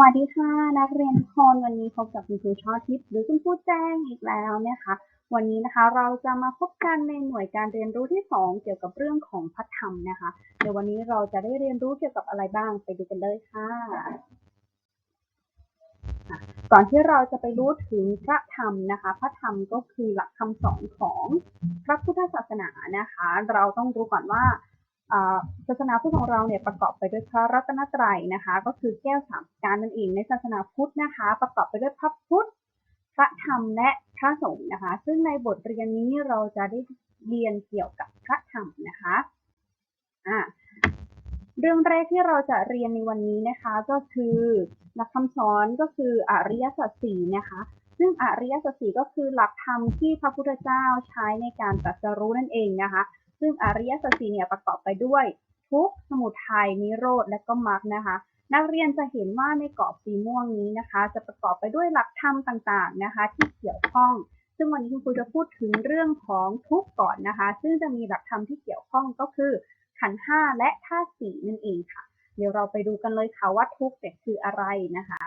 วัสดีค่ะ นักเรียนทุกคนวันนี้พบกับคุณครูช่อทิพย์หรือคุณครูแจ้งอีกแล้วนะคะ วันนี้นะคะเราจะมาพบกันในหน่วยการเรียนรู้ที่ 2 เกี่ยวกับเรื่องของพระธรรมนะคะเดี๋ยววันนี้เราจะได้เรียนรู้เกี่ยวกับอะไรบ้างไปดูกันเลยค่ะ ก่อนที่เราจะไปรู้ถึงพระธรรมนะคะ พระธรรมก็คือหลักคำสอนของพระพุทธศาสนานะคะ เราต้องรู้ก่อนว่า ศาสนาพุทธของเราเนี่ยประกอบไปด้วยพระรัตนตรัยนะคะ ก็คือแก้วสามการนั่นเองในศาสนาพุทธนะคะ ประกอบไปด้วยพระพุทธพระธรรมและพระสงฆ์นะคะ ซึ่งในบทเรียนนี้เราจะได้เรียนเกี่ยวกับพระธรรมนะคะอ่าเรื่องแรกที่เราจะเรียนในวันนี้นะคะก็คือหลักคำสอนก็คืออริยสัจสี่นะคะ ซึ่งอริยสัจสี่ก็คือหลักธรรมที่พระพุทธเจ้าใช้ในการตรัสรู้นั่นเองนะคะ ซึ่งอริยสัจสี่เนี่ยประกอบไปด้วยทุกข์สมุทัยนิโรธและก็มรรคนะคะ นักเรียนจะเห็นว่าในกรอบสีม่วงนี้นะคะ จะประกอบไปด้วยหลักธรรมต่างๆนะคะ ที่เกี่ยวข้อง ซึ่งวันนี้คุณครูจะพูดถึงเรื่องของทุกขก่อนนะคะ ซึ่งจะมีหลักธรรมที่เกี่ยวข้องก็คือขันห้าและธาตุสี่นั่นเองค่ะ เดี๋ยวเราไปดูกันเลยค่ะว่าทุกข์เนี่ยคืออะไรนะคะ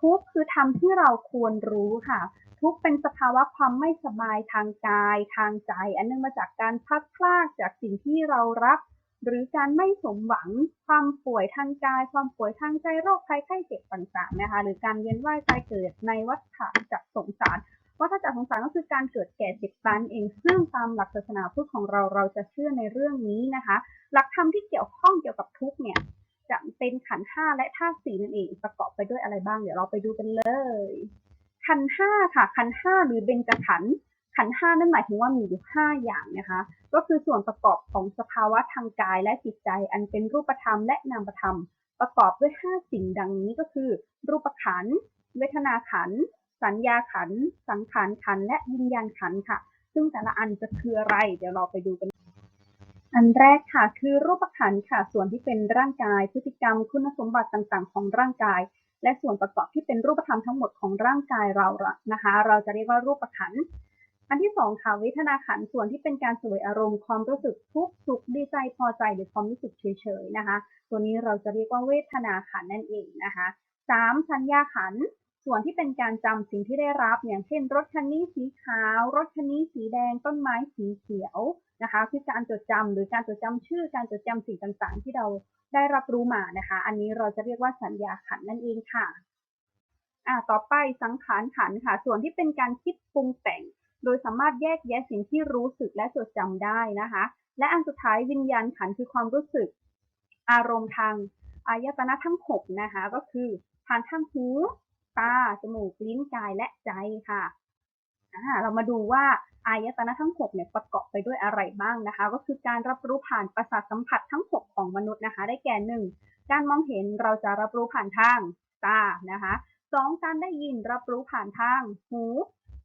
ทุกข์คือธรรมที่เราควรรู้ค่ะ ทุกข์เป็นสภาวะความไม่สบายทางกาย ทางใจ อันเนื่องมาจากการพัดพรากจากสิ่งที่เรารัก หรือการไม่สมหวัง ความป่วยทางกาย ความป่วยทางใจ โรคภัยไข้เจ็บต่างๆนะคะ หรือการเวียนว่ายตายเกิดในวัฏจักรสงสารวัฏจักรสงสารก็คือการเกิดแก่เจ็บตายนั่นเอง ซึ่งตามหลักศาสนาพุทธของเราเราจะเชื่อในเรื่องนี้นะคะ หลักธรรมที่เกี่ยวข้องเกี่ยวกับทุกเนี่ย จะเป็นขันห้าและธาตุสี่นั่นเอง ประกอบไปด้วยอะไรบ้าง เดี๋ยวเราไปดูกันเลย ขันห้าค่ะ ขันห้าหรือเบญจขันธ์ขันห้านั่นหมายถึงว่ามีอยู่ห้าอย่างนะคะ ก็คือส่วนประกอบของสภาวะทางกายและจิตใจ อันเป็นรูปธรรมและนามธรรม ประกอบด้วยห้าสิ่งดังนี้ก็คือ รูปขันธ์เวทนาขันธ์สัญญาขันธ์สังขารขันธ์และวิญญาณขันธ์ค่ะ ซึ่งแต่ละอันจะคืออะไร เดี๋ยวเราไปดูกัน อันแรกค่ะคือรูปขันธ์ค่ะ ส่วนที่เป็นร่างกาย พฤติกรรม คุณสมบัติต่างๆ ของร่างกาย และส่วนประกอบที่เป็นรูปธรรมทั้งหมดของร่างกายเรานะคะ เราจะเรียกว่ารูปขันธ์อันที่สองค่ะเวทนาขันส่วนที่เป็นการสวยอารมณ์ความรู้สึกทุกข์สุขดีใจพอใจหรือความรู้สึกเฉยๆนะคะ ตัวนี้เราจะเรียกว่าเวทนาขันนั่นเองนะคะสามสัญญาขัน ส่วนที่เป็นการจำสิ่งที่ได้รับอย่างเช่น รถคันนี้สีขาว รถคันนี้สีแดง ต้นไม้สีเขียวนะคะคือการจดจำหรือการจดจำชื่อ การจดจำสิ่งต่างๆ ที่เราได้รับรู้มานะคะ อันนี้เราจะเรียกว่าสัญญาขันนั่นเองค่ะอ่าต่อไปสังขารขันค่ะ ส่วนที่เป็นการคิดปรุงแต่ง โดยสามารถแยกแยะสิ่งที่รู้สึกและจดจำได้นะคะ และอันสุดท้ายวิญญาณขันคือความรู้สึก อารมณ์ทางอายตนะทั้งหกนะคะ ก็คือผ่านทางหู ตา จมูก ลิ้น กาย และใจค่ะอ่าเรามาดูว่าอายตนะทั้งหกเนี่ยประกอบไปด้วยอะไรบ้างนะคะ ก็คือการรับรู้ผ่านประสาทสัมผัสทั้งหกของมนุษย์นะคะ ได้แก่หนึ่งการมองเห็นเราจะรับรู้ผ่านทางตานะคะสองการได้ยินรับรู้ผ่านทางหู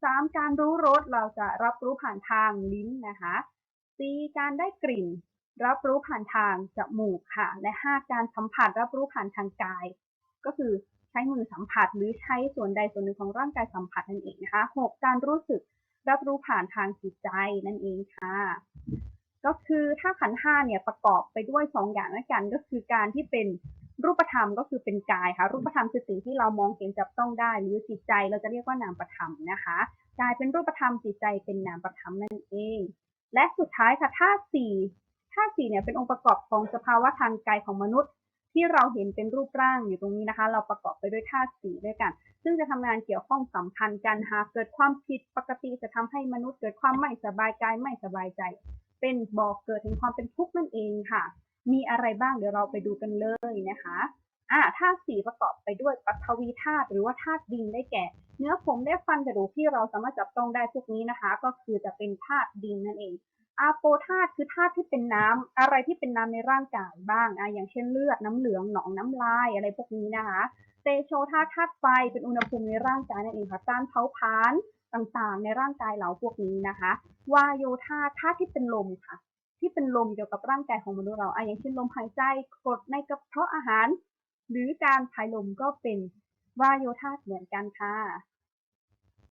สามการรู้รสเราจะรับรู้ผ่านทางลิ้นนะคะสี่การได้กลิ่น รับรู้ผ่านทางจมูกค่ะ และห้าการสัมผัสรับรู้ผ่านทางกาย ก็คือ ใช้มือสัมผัส หรือใช้ส่วนใดส่วนหนึ่งของร่างกายสัมผัสนั่นเองนะคะหกการรู้สึกรับรู้ผ่านทางจิตใจนั่นเองค่ะ ก็คือถ้าขันห้าเนี่ยประกอบไปด้วยสองอย่างด้วยกันก็คือการที่เป็นรูปธรรมก็คือเป็นกายค่ะ รูปธรรมคือสิ่งที่เรามองเห็นจับต้องได้ หรือจิตใจเราจะเรียกว่านามประธรรมนะคะกายเป็นรูปธรรมจิตใจเป็นนามประธรรมนั่นเอง และสุดท้ายค่ะธาตุสี่ธาตุสี่เนี่ยเป็นองค์ประกอบของสภาวะทางกายของมนุษย์ ที่เราเห็นเป็นรูปร่างอยู่ตรงนี้นะคะ เราประกอบไปด้วยธาตุสี่ด้วยกัน ซึ่งจะทำงานเกี่ยวข้องสัมพันธ์กันหากเกิดความผิดปกติจะทำให้มนุษย์เกิดความไม่สบายกายไม่สบายใจ เป็นบอกเกิดถึงความเป็นทุกข์นั่นเองค่ะ มีอะไรบ้างเดี๋ยวเราไปดูกันเลยนะคะอ่าธาตุสี่ประกอบไปด้วยปัทวีธาตุหรือว่าธาตุดินได้แก่ เนื้อผมได้ฟันกระดูกที่เราสามารถจับต้องได้พวกนี้นะคะ ก็คือจะเป็นธาตุดินนั่นเอง อาโปธาตุคือธาตุที่เป็นน้ำอะไรที่เป็นน้ำในร่างกายบ้างอะอย่างเช่นเลือดน้ำเหลืองหนองน้ำลายอะไรพวกนี้นะคะเตโชธาตุธาตุไฟเป็นอุณหภูมิในร่างกายนั่นเองค่ะการเผาผลาญต่างๆ ในร่างกายเราพวกนี้นะคะวายโยธาธาตุที่เป็นลมค่ะ ที่เป็นลมเกี่ยวกับร่างกายของมนุษย์เราอะอย่างเช่นลมหายใจกรดในกระเพาะอาหาร หรือการพายลมก็เป็นวายโยธาเหมือนกันค่ะ